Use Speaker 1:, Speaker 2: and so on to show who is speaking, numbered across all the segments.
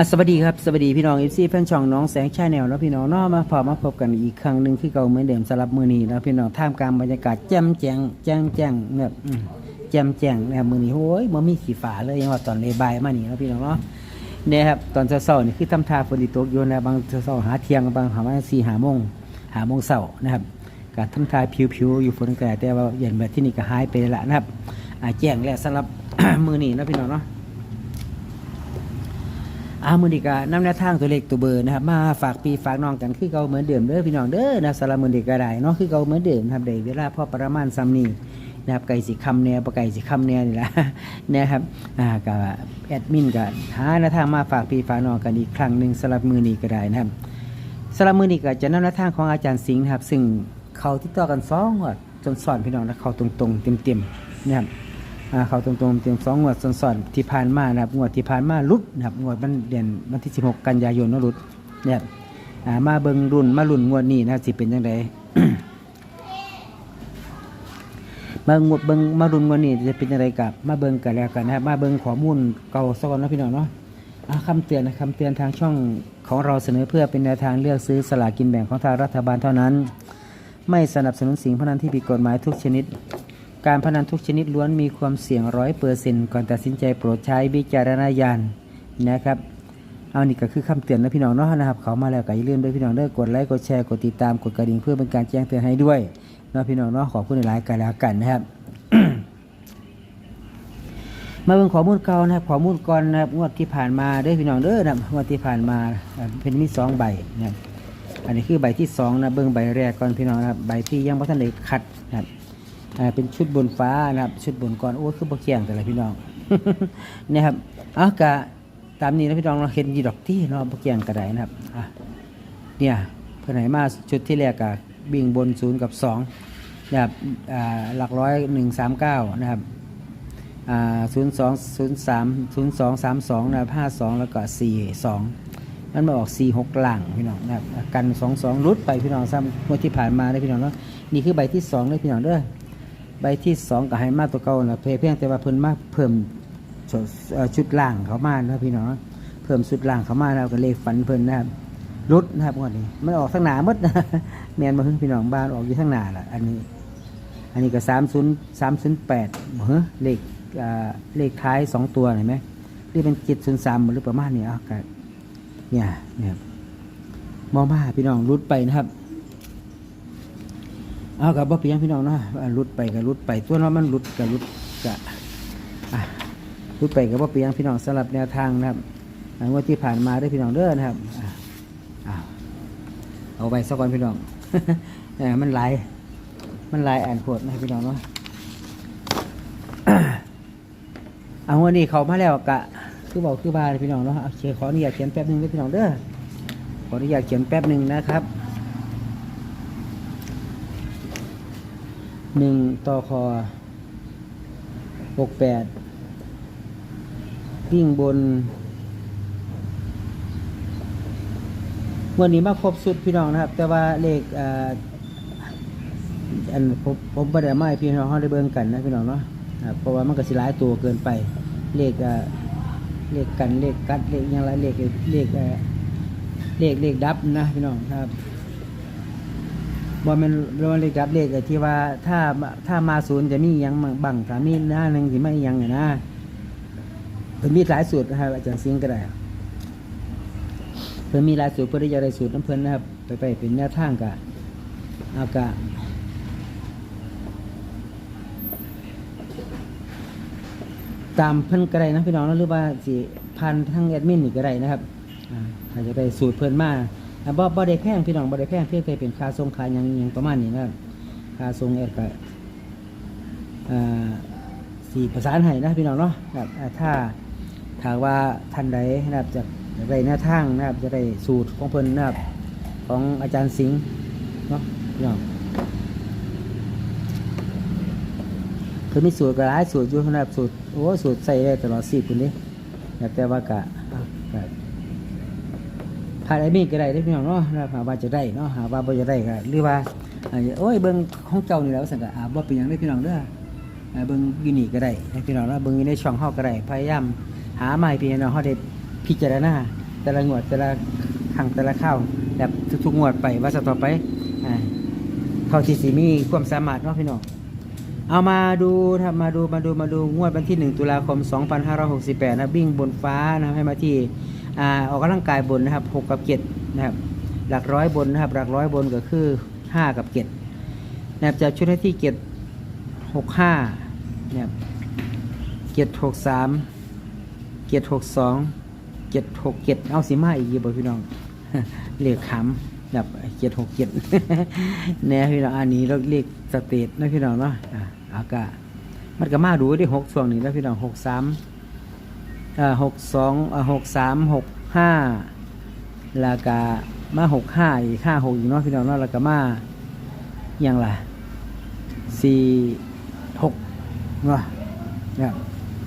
Speaker 1: ะสวัสดีครับ สวัสดีพี่น้องเอฟซีแฟนช่องน้องแสงชาแนลแล้วพี่น้องเนอมาพอมาพบกันอีกครั้งหนึ่งที่เก่าเหมือนเดิมสำหรับมือนี้แล้วพี่น้องท่ามกลางบรรยากาศแจ่มแจ้งแจ่มแจ้งแบบอืมแจ่มแจ้งนะครับมือนี้โอ้ยมันมีสีฟ้าเลยยังว่าตอนเลบายมานี่แล้วพี่น้องเนาะเนี่ยครับตอนเช้าๆนี่คือทำทาฝนตกอยู่นะบางเช้าๆหาเที่ยงบางหาว่าสี่หาโมงหาโมงเช้านะครับการทำทาผิวๆอยู่ฝนกระแต่ว่าเย็นแบบที่นี่ก็หายไปแล้วนะครับอ่าแจ้งแล้วสำหรับ มือนี้นะพี่น้องเนาะ อามือดีกาน้ำแนวทางตัวเลขตัวเบอร์นะครับมาฝากปีฝากน้องกันคือเก่าเหมือนเดิมเด้อพี่น้องเด้อนะสารบมือดีกาได้เนาะคือเก่าเหมือนเดิมครับเดี๋ยวเวลาพ่อประมาณซ้ำนี่นะครับไก่สีคำแนวปลาไก่สีคำแนวนี่แหละนะครับอ่ากับแอดมินกันหาแนวทางมาฝากปีฝากน้องกันอีกครั้งหนึ่งสำหรับมือนี้ก็ได้นะครับสำหรับมือนี้ก็จะนำแนวทางของอาจารย์สิงห์นะครับ ซึ่งเขาที่ต่อกันสองงวดจนสอนพี่น้องนะเขาตรงๆเต็มๆนะครับ เขาตรงๆเตรียมสองงวดสอนๆที่ผ่านมานะครับงวดที่ผ่านมารุดนะครับงวดมันเดือนวันที่ 16 กันยายนนะรุดเนี่ยมาเบิงรุ่นมารุ่นงวดนี้นะครับสิเป็นยังไงมางวดเบิงมารุ่นงวดนี้จะเป็นยังไงกับมาเบิงกันแล้วกันนะครับมาเบิงข้อมูลเก่าสักก่อนนะพี่น้องเนาะอ่าคำเตือนนะคำเตือนทางช่องของเราเสนอเพื่อเป็นแนวทางเลือกซื้อสลากกินแบ่งของทางรัฐบาลเท่านั้น ไม่สนับสนุนสิ่งพนันที่ผิดกฎหมายทุกชนิด การพนันทุกชนิดล้วนมีความเสี่ยงร้อยเปอร์เซ็นต์ก่อนตัดสินใจโปรดใช้วิจารณญาณนะครับ เอานี่ก็คือคำเตือนนะพี่น้องเนาะนะครับ เขามาแล้วก็อย่าลืมด้วยพี่น้องเด้อกดไลค์กดแชร์กดติดตามกดกระดิ่งเพื่อเป็นการแจ้งเตือนให้ด้วยเนาะพี่น้องเนาะขอบคุณหลายๆกันแล้วกันนะครับ มาเบิ่งข้อมูลเก่านะครับข้อมูลก่อนนะครับงวดที่ผ่านมาด้อพี่น้องเด้อนะงวดที่ผ่านมาเป็นมีสองใบนะอันนี้คือใบที่สองนะเบิ่งใบแรกก่อนพี่น้องนะครับใบที่ยังไม่ทันได้คัดนะครับ เป็นชุดบนฟ้านะครับ ชุดบนก่อนโอ้คือบ่เคียงแต่ละพี่น้องเนี่ยครับเอะกะตามนี้นะพี่น้องเราเห็นยีดอกที่เนาะบ่เคียงกระไดนะครับอะเนี่ยเพื่อนไหนมาชุดที่แรกกะบิ่งบนศูนย์กับสองนะครับอ่าหลักร้อยหนึ่งสามเก้านะครับอ่าศูนย์สองศูนย์สามศูนย์สองสามสองนะครับห้าสองแล้วก็สี่สองมันมาออกสี่หกหลังพี่น้องนะครับกันสองสองรุดไปพี่น้องซ้ำเมื่อที่ผ่านมาเลยพี่น้องเนาะนี่คือใบที่สองเลยพี่น้องเด้อ ใบที่สองก็ให้มาตัวเก่านะเพเพียงแต่ว่าเพิ่นมาเพิ่มชุดเอ่อชุดล่างเขามานะพี่น้องเพิ่มชุดล่างเขามาแล้วก็เลขฝันเพิ่นนะครับรุดนะครับวดนี้มันออกทั้งหนาหมดนะแมนมาพึ่งพี่น้องบ้านออกอยู่ทั้งหนาล่ะอันนี้ อันนี้ก็สามศูนย์สามศูนย์แปดเฮ้เลขเลขท้ายสองตัวเห็นไหมนี่เป็นเจ็ดศูนย์สามหรือประมาณนี้อะก็เนี่ยเนี่ยมองมาพี่น้องรุดไปนะครับ เอากับบ่เปียงพี่น้องเนาะรุดไปกับรุดไปตัวเนาะมันรุดกับรุดกะรุดไปกับบ่เปียงพี่น้องสำหรับแนวทางนะครับอันว่าที่ผ่านมาได้พี่น้องเด้อนะครับอ่าวเอาไปสักก่อนพี่น้องมันหลายมันหลายอ่านโคตรนะพี่น้องเนาะเอาวันนี้เขามาแล้วกะ คือบอกคือบาเลยพี่น้องเนาะเอาเขียนขออนุญาตเขียนแป๊บหนึงเด้อพี่น้องเด้อขออนุญาตเขียนแป๊บหนึ่งนะครับ หนึ่งต่อคอหกแปดวิ่งบนวันนี้มาครบสุดพี่น้องนะครับ แต่ว่าเลขอันผมผมประเดี๋ยวไม่พี่น้องเขาได้เบิ่งกันนะพี่น้องเนาะเพราะว่ามันก็สิหลายตัวเกินไปเลขอ่าเลขกันเลขกัดเลขยังไรเลขเลขเลขเลขดับนะพี่น้องครับ บ่แมันบ่แมันเลขดับเลขไอ้ที่ว่าถ้าถ้ามาศูนย์จะมีหยังบังถ้ามีหน้าหนึ่งที่ไม่ยังอะนะเพิ่นมีหลายสูตรนะครับอาจารย์ซิงก็ได้เพิ่นมีหลายสูตรเพื่อที่จะได้สูตรน้ำเพิ่นนะครับ ไปไปเป็นแนวทางกะเอากะตามเพิ่นก็ได้นะพี่น้องนะหรือว่าสิพันทั้งแอดมินนี่ก็ได้นะครับอ่าถ้าจะได้สูตรเพิ่นมา บ่บ่ได้แพงพี่น้องบ่ได้แพงเพียงแต่เป็นค่าส่งค่ายังยังประมาณนี้นะค่าส่งแอดก็อ่าสี่ประสานให้นะพี่น้องเนาะครับถ้าถ้าว่าท่านใดนะครับจะได้แนวทางนะครับจะได้สูตรของเพิ่นนะครับของอาจารย์สิงห์เนาะพี่น้องเพิ่นมีสูตรก็หลายสูตรอยู่นะครับสูตรโอ้สูตรใส่ได้ตลอด4ปีนี้นะครับแต่ว่ากะอะกะ ถ้าได้มีก็ได้ได้พี่น้องเนาะหาว่าจะได้เนาะหาว่าบ่จะได้ก็หรือว่าโอ้ยเบิ่งของเจ้านี่แล้วสังกะอ่าบ่เป็นหยังได้พี่น้องเด้อเบิ่งอยู่นี่ก็ได้ให้พี่น้องเนาะเบิ่งอยู่ในช่องเฮาก็ได้พยายามหาให้พี่น้องเฮาได้พิจารณาแต่ละงวดแต่ละครั้งแต่ละคราวแบบทุกๆงวดไปว่าจะต่อไปอ่าเท่าที่สิมีความสามารถเนาะพี่น้องเอามาดูครับมาดูมาดูมาดูงวดวันที่ 1 ตุลาคม 2568 นะวิ่งบนฟ้านะให้มาที่ อ่าออกกำลังกายบนนะครับ6กับ7นะครับหลักร้อยบนนะครับหลักร้อยบนก็คือ 5 กับ7นะครับจะชุดให้ที่7 65นะครับ7 63 7 62 7 67เอาสิมาอีกยี่บ่พี่น้องเลขขำแบบเจ็ดหกเจ็ดเนี่ยพี่น้องอันนี้เราเรียกสเตทนะพี่น้องเนาะอะอากามันก็มาดูได้หกช่วงนี้แล้วพี่น้องหกสาม หกสองหกสามหกห้าแล้วก็มาหกห้าอีกห้าหกอีกเนาะพี่น้องเนาะแล้วก็มาอย่างไรสี่หกเนาะเนี่ย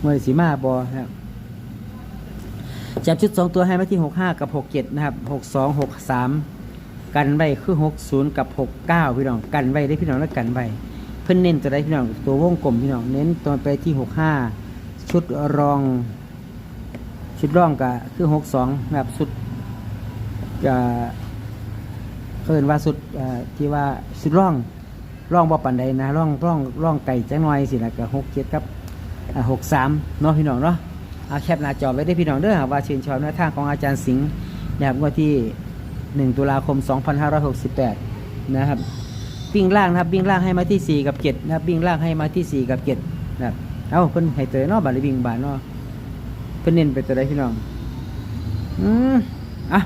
Speaker 1: เมื่อสีมาบอครับจับชุด2ตัวให้มาที่65กับ67นะครับ62 63กันไว้คือ60กับ69พี่น้องกันไว้ได้พี่น้องแล้วกันไว้เพิ่นเน้นตัวใดพี่น้องตัววงกลมพี่น้องเน้นตัวไปที่65ชุดรอง ชุดรองก็คือ62นะครับสุดจะเพิ่นว่าสุดที่ว่าสุดร่องร่องบ่ปันใดนะร่องร่องร่องไก่จังหน่อยสินะก็67กับอ่า63เนาะพี่น้องเนาะเอาแคปหน้าจอไว้ได้พี่น้องเด้อว่าเชื่นชอบแนวทางของอาจารย์สิงห์นะครับงวดที่1ตุลาคม 2568 นะครับวิ่งล่างนะครับวิ่งล่างให้มาที่ 4 กับ 7 นะครับวิ่งล่างให้มาที่ 4 กับ7นะครับเอาเพิ่นให้เตัวเนาะบาดวิ่งบาดเนาะ เพิ่นเน้นไปตัวใดพี่น้อง อืมอะ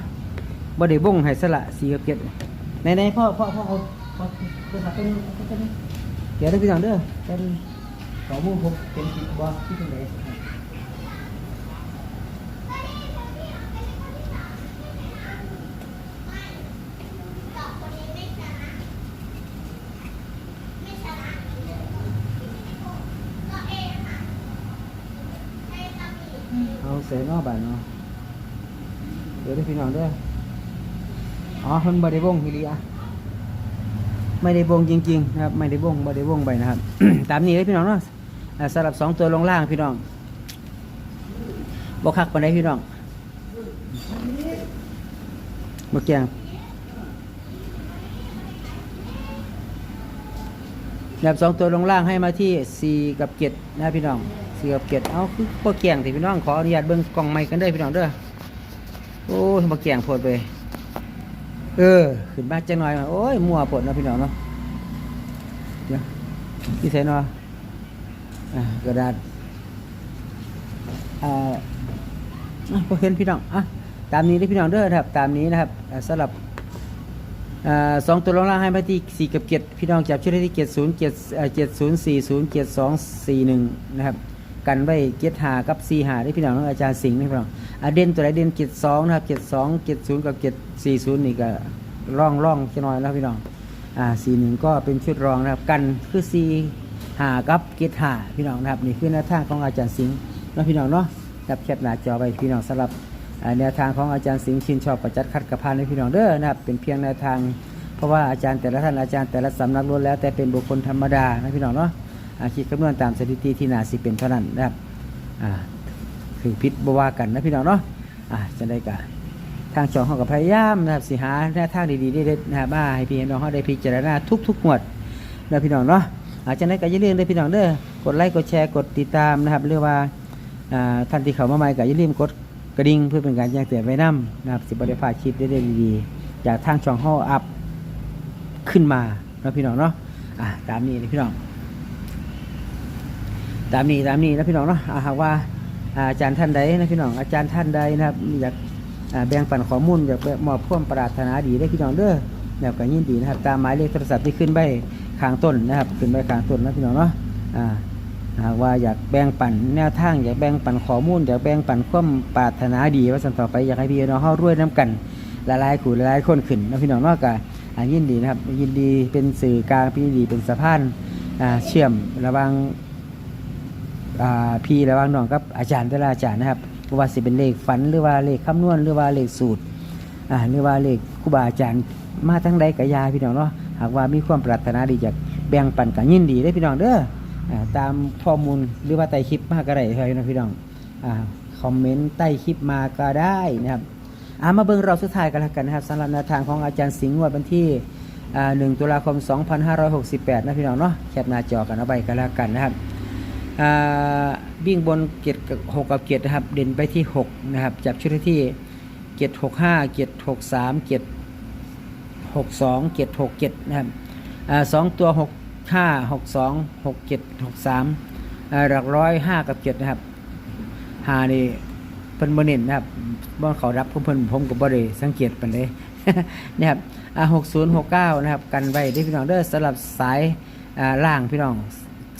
Speaker 1: บ่ได้บ่งให้สละ4กับ7ไหนๆพ่อพ่อพ่อเอาพ่อโทรศัพท์ไปนี่ไปนี่เดี๋ยวเด้อพี่น้องเด้อเป็นสองมูลผมเป็นจิตบ่ที่ตรงไหน เอาเสนอบานเนาะเดี๋ยวได้พี่น้องด้วยอ๋อคนบได้วงฮิริอะไม่ได้วงจริงๆนะครับไม่ได้วงบ่ได้วงไปนะครับ ตามนี้เลยพี่น้องเนาะสำหรับสองตัวลงล่างพี่น้องบกคักปานใดพี่น้องบกแกงแบบสองตัวลงล่างให้มาที่สี่กับเจ็ดนะพี่น้อง สี่กับเจ็ดเอาคือบ่แกงแต่พี่น้องขออนุญาตเบิ่งกล่องไม้กันเด้อพี่น้องเด้อโอ้ยบ่แกงโพดไปเออขึ้นมาจังหน่อยโอ้ยมัวปวดนะพี่น้องเนาะเดี๋ยวพี่เสนเนาะอ่ากระดาษอ่าอะพอเห็นพี่น้องอะตามนี้ได้พี่น้องเด้อนะครับ ตามนี้นะครับอ่าสำหรับอ่าสองตัวรองล่างให้มาที่สี่กับเจ็ดพี่น้องจับชื่อได้ที่เจ็ดศูนย์เจ็ดเจ็ดศูนย์สี่ศูนย์เจ็ดสองสี่หนึ่งนะครับ กันไว้เจ็ดหากับสี่หาได้พี่น้องอาจารย์สิงห์นะพี่น้องอะเด่นตัวไหนเด่นเจ็ดสองนะครับเจ็ดสองเจ็ดศูนย์กับเจ็ดสี่ศูนย์นี่ก็ร่องร่องจะน้อยแล้วพี่น้องอ่าสี่หนึ่งก็เป็นชุดรองนะครับกันคือสี่หากับเจ็ดหาพี่น้องนะครับนี่คือแนวทาของอาจารย์สิงห์นะพี่น้องเนาะครับแคปหน้าจอไปพี่น้องสำหรับแนวทางของอาจารย์สิงห์ชินชอบประจัดคัดกระพานในพี่น้องเด้อนะครับเป็นเพียงแนวทาง เพราะว่าอาจารย์แต่ละท่านอาจารย์แต่ละสำนักล้วนแล้วแต่เป็นบุคคลธรรมดานะพี่น้องเนาะ คิดคำนวณตามสถิติที่นาสิเป็นเท่านั้นนะครับอ่าคือพิษบว่ากันนะพี่น้องเนาะอ่าจะได้กะทางช่องเขากับพยายามนะครับสิหาแนวทางดีๆได้นะครับมาให้พี่น้องเขาได้พิจารณาทุกๆงวดนะพี่น้องเนาะอาจจะได้ก็อย่าลืมเลยพี่น้องเด้อกดไลค์กดแชร์กดติดตามนะครับเรียกว่าอ่าท่านที่เข้ามาใหม่ก็อย่าลืมกดกระดิ่งเพื่อเป็นการแจ้งเตือนไว้นํนะครับสิบริพาดคลิปได้ดีๆจากทางช่องเขาอัพขึ้นมาแล้วพี่น้องเนาะอ่าตามนี้เลยพี่น้อง ตามนี้ตามนี้นะพี่น้องเนาะหากว่าอาจารย์ท่านใดนะพี่น้องอาจารย์ท่านใดนะครับอยากแบ่งปันข้อมูลอยากมอบความปรารถนาดีได้พี่น้องเด้อแบบก็ยินดีนะครับตามหมายเลขโทรศัพท์ที่ขึ้นใบข้างต้นนะครับขึ้นใบข้างต้นนะพี่น้องเนาะอ่าหากว่าอยากแบ่งปันแนวทางอยากแบ่งปันข้อมูลอยากแบ่งปันความปรารถนาดีว่าสันต่อไปอยากให้พี่น้องเฮารวยน้ำกันหลายขู่หลายคนขึ้นนะพี่น้องเนอกกอ่ายินดีนะครับยินดีเป็นสื่อกลางพี่ดีเป็นสะพานเชื่อมระว่าง พี่ระหว่างน้องกับอาจารย์แต่ละอาจารย์นะครับว่าสิเป็นเลขฝันหรือว่าเลขคำนวณหรือว่าเลขสูตรหรือว่าเลขครูบาอาจารย์มาทั้งใดกะยาพี่น้องเนาะหากว่ามีความปรารถนาดีอยากแบ่งปันกันยินดีได้พี่น้องเด้ออตามข้อมูลหรือว่าใต้คลิปมาก็ได้ครับนะพี่น้องอคอมเมนต์ใต้คลิปมาก็ได้นะครับอามาเบิ่งเราสุดท้ายกันแล้วกันนะครับสำหรับแนวทางของอาจารย์สิงห์วดวันที่อ่า1ตุลาคม 2568 นะพี่น้องเนาะแคปหน้าจอกันเอาไปกันแล้วกันนะครับ วิ่งบนเกียรติกับ6กับเกียรตินะครับ เด่นไปที่ 6 นะครับ จับชุดที่เกียรติ65เกียรติ63เกียรติ62เกียรติ67นะครับสองตัว6ห้าหกสองหกเจ็ดหกสามหลักร้อยห้ากับเจ็ดนะครับหานี่เพิ่นบ่เน้นนะครับบ่เขารับเพิ่นผมก็บ่ได้สังเกตปานใดนะครับหกศูนย์หกเก้านะครับ กันไว้ได้พี่น้องเด้อสำหรับสายล่างพี่น้อง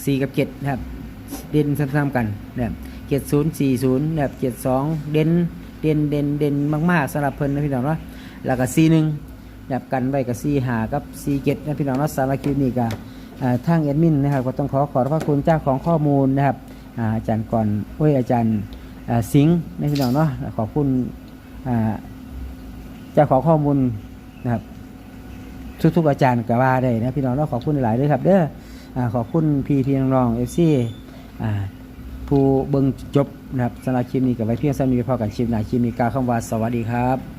Speaker 1: สี่กับเจ็ดนะครับ เด่นซ้ำๆกันนะครับเจ็ดศูนย์สี่ศูนย์นะครับเจ็ดสองเด่นเด่นเด่นเด่นมากๆสำหรับเพิ่นนะพี่น้องเนาะแล้วก็สี่หนึ่งแบบกันไว้กับสี่หากับสี่เจ็ดนะพี่น้องเนาะสำหรับคลิปนี้ก็อ่าทางแอดมินนะครับก็ต้องขอขอบพระคุณเจ้าของข้อมูลนะครับอ่าอาจารย์ก่อนเว้ยอาจารย์สิงห์ในพี่น้องเนาะขอบคุณอ่าเจ้าของข้อมูลนะครับทุกๆอาจารย์ก็ว่าได้นะพี่น้องเนาะขอบคุณหลายๆด้วยครับเด้ออ่าขอบคุณพี่พี่น้องๆเอฟซี ผู้เบิ่งจบนะครับสำหรับคลิปนี้กับไว้เพียงสั้นมีพอกันคลิปหน้าคลิปนี้กาวคำว่าสวัสดีครับ